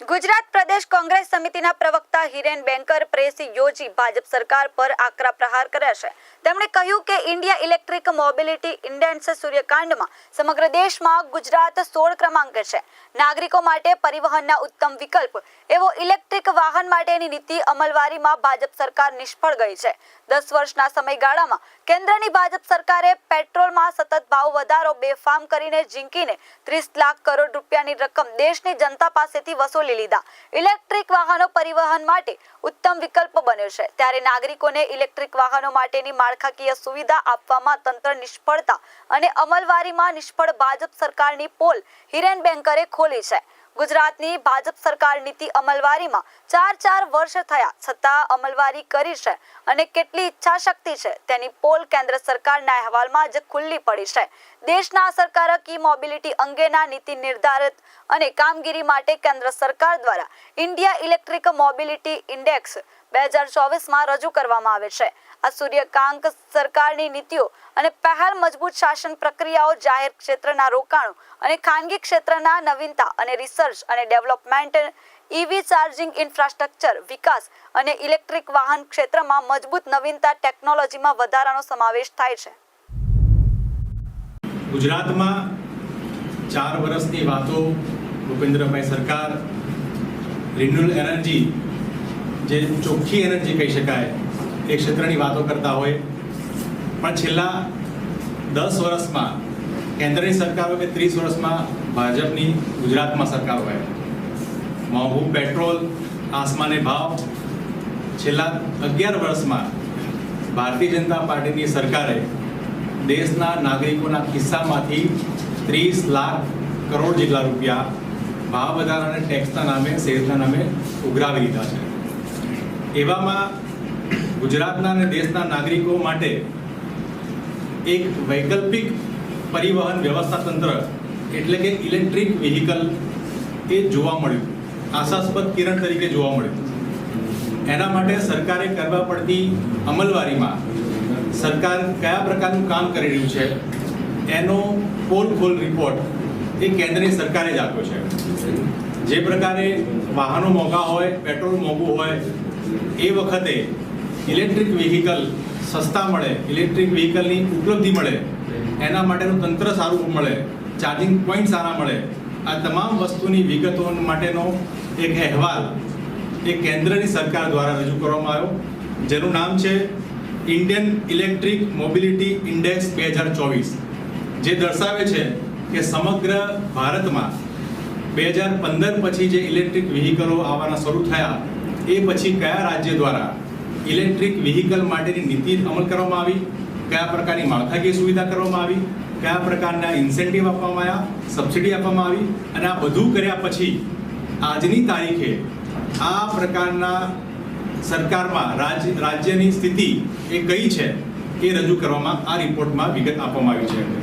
ગુજરાત પ્રદેશ કોંગ્રેસ સમિતિના પ્રવક્તા Hiren banker press યોજી ભાજપ સરકાર પર આકરા પ્રહાર કર્યા છે. તેમણે કહ્યું કે ઇન્ડિયા ઇલેક્ટ્રિક મોબિલિટી ઇન્ડેન્સ સૂર્યકાંડમાં સમગ્ર દેશમાં ગુજરાત સોળ ક્રમાંકે છે. નાગરિકો માટે પરિવહનના ઉત્તમ વિકલ્પ એવો ઇલેક્ટ્રિક વાહન માટેની નીતિ અમલવારીમાં ભાજપ સરકાર નિષ્ફળ ગઈ છે. દસ વર્ષના સમયગાળામાં કેન્દ્રની ભાજપ સરકારે પેટ્રોલમાં સતત ભાવ વધારો બેફામ કરીને ઝીંકીને ત્રીસ લાખ કરોડ રૂપિયાની રકમ દેશની જનતા પાસેથી વસૂલી લીધા. ઇલેક્ટ્રિક વાહનો પરિવહન માટે ઉત્તમ વિકલ્પ બન્યો છે. ત્યારે નાગરિકોને ઇલેક્ટ્રિક વાહનો માટેની માળખાકીય સુવિધા આપવામાં તંત્ર નિષ્ફળતા અને અમલવારીમાં નિષ્ફળ ભાજપ સરકારની પોલ હિરેન બેંકરે ખોલી છે. ગુજરાતની ભાજપ સરકાર નીતિ અમલવારીમાં ચાર ચાર વર્ષ થયા. છતાં અમલવારી કરી છે અને કેટલી ઈચ્છા શક્તિ છે તેની પોલ કેન્દ્ર સરકારના અહેવાલમાં જ ખુલ્લી પડી છે. દેશના અસરકારક ઈ મોબિલિટી અંગેના નીતિ નિર્ધારિત અને કામગીરી માટે કેન્દ્ર સરકાર દ્વારા ઇન્ડિયા ઇલેક્ટ્રિક મોબિલિટી ઇન્ડેક્સ બે હજાર ચોવીસમાં રજૂ કરવામાં આવે છે. આ સૂર્યકાંક સરકારની નીતિઓ અને પહેલ મજબૂત શાસન પ્રક્રિયાઓ જાહેર ક્ષેત્રના રોકાણો અને ખાનગી ક્ષેત્રના નવીનતા અને રિસર્ચ અને ડેવલપમેન્ટ ઈવી ચાર્જિંગ ઇન્ફ્રાસ્ટ્રક્ચર વિકાસ અને ઇલેક્ટ્રિક વાહન ક્ષેત્રમાં મજબૂત નવીનતા ટેકનોલોજીમાં વધારાનો સમાવેશ થાય છે. ગુજરાતમાં ચાર વર્ષની વાતો ભૂપેન્દ્રભાઈ સરકાર રિન્યુઅલ એનર્જી જે ચોખ્ખી એનર્જી કહી શકાય, એ ક્ષેત્રની વાતો કરતા હોય. પણ છેલ્લા દસ વર્ષમાં કેન્દ્રની સરકાર કે ત્રીસ વર્ષમાં ભાજપની ગુજરાતમાં સરકાર હોય? મોંઘું પેટ્રોલ, આસમાને ભાવ. છેલ્લા અગિયાર વર્ષમાં ભારતીય જનતા પાર્ટીની સરકારે દેશના નાગરિકોના ખિસ્સામાંથી ત્રીસ લાખ કરોડ જેટલા રૂપિયા ભાવ વધારા અને ટેક્સના નામે શેરના નામે ઉઘરાવી દીધા છે. એવામાં ગુજરાતના અને દેશના નાગરિકો માટે એક વૈકલ્પિક પરિવહન વ્યવસ્થા તંત્ર, એટલે કે ઇલેક્ટ્રિક વ્હીકલ એ જોવા મળ્યું. આશાસ્પદ કિરણ તરીકે જોવા મળ્યું. એના માટે સરકારે કરવા પડતી અમલવારીમાં સરકાર કયા પ્રકારનું કામ કરી રહ્યું છે, એનો પોલ ખોલ રિપોર્ટ એ કેન્દ્રની સરકારે જ આપ્યો છે. જે પ્રકારે વાહનો મોંઘા હોય પેટ્રોલ મોંઘું હોય, એ વખતે ઇલેક્ટ્રિક વ્હીકલ સસ્તા મળે ઇલેક્ટ્રિક વ્હીકલની ઉપલબ્ધિ મળે, એના માટેનું તંત્ર સારું મળે ચાર્જિંગ પોઈન્ટ સારા મળે. આ તમામ વસ્તુની વિગતો માટેનો એક અહેવાલ એ કેન્દ્રની સરકાર દ્વારા રજૂ કરવામાં આવ્યો. જેનું નામ છે ઇન્ડિયન ઇલેક્ટ્રિક મોબિલિટી ઇન્ડેક્સ બે હજાર ચોવીસ. જે દર્શાવે છે કે સમગ્ર ભારતમાં બે હજાર પંદર પછી જે ઇલેક્ટ્રિક વ્હીકલો આવવાના શરૂ થયા, એ પછી કયા રાજ્ય દ્વારા ઇલેક્ટ્રિક વ્હીકલ માટેની નીતિ અમલ કરવામાં આવી. કયા પ્રકારની માળખાકીય સુવિધા કરવામાં આવી? કયા પ્રકારના ઇન્સેન્ટિવ આપવામાં આવ્યા? સબસિડી આપવામાં આવી અને આ બધું કર્યા પછી આજની તારીખે આ પ્રકારના સરકારમાં રાજ્ય રાજ્યની સ્થિતિ એ કઈ છે એ રજૂ કરવામાં, આ રિપોર્ટમાં વિગત આપવામાં આવી છે.